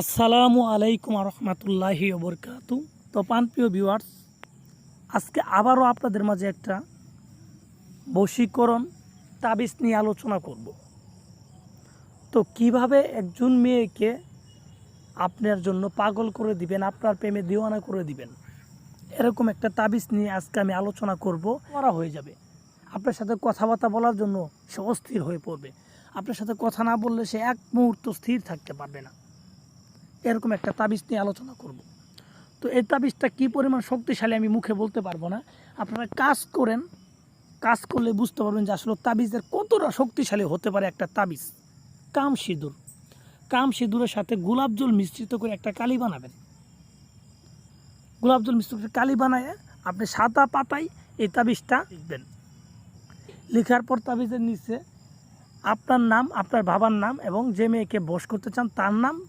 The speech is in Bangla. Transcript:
আসসালামু আলাইকুম রহমতুল্লাহি ওবরকাত তো প্রিয় ভিউয়ার্স আজকে আবারও আপনাদের মাঝে একটা বশীকরণ তাবিজ নিয়ে আলোচনা করব। তো কীভাবে একজন মেয়েকে আপনার জন্য পাগল করে দিবেন, আপনার প্রেমে দিওয়ানা করে দিবেন, এরকম একটা তাবিজ নিয়ে আজকে আমি আলোচনা করব। করা হয়ে যাবে। আপনার সাথে কথাবার্তা বলার জন্য সে অস্থির হয়ে পড়বে। আপনার সাথে কথা না বললে সে এক মুহূর্ত স্থির থাকতে পারবে না। এরকম একটা তাবিজ নিয়ে আলোচনা করব। তো এই তাবিজটা কী পরিমাণ শক্তিশালী আমি মুখে বলতে পারব না। আপনারা কাজ করেন, কাজ করলে বুঝতে পারবেন যে আসলে তাবিজের কতটা শক্তিশালী হতে পারে একটা তাবিজ। কাম সিঁদুর। কাম সিঁদুরের সাথে গোলাপ জল মিশ্রিত করে একটা কালি বানাবেন। গোলাপ জল মিশ্রিত করে কালি বানায় আপনি সাদা পাতায় এই তাবিজটা লিখবেন। লেখার পর তাবিজের নিচে আপনার নাম, আপনার বাবার নাম এবং যে মেয়েকে বস করতে চান তার নাম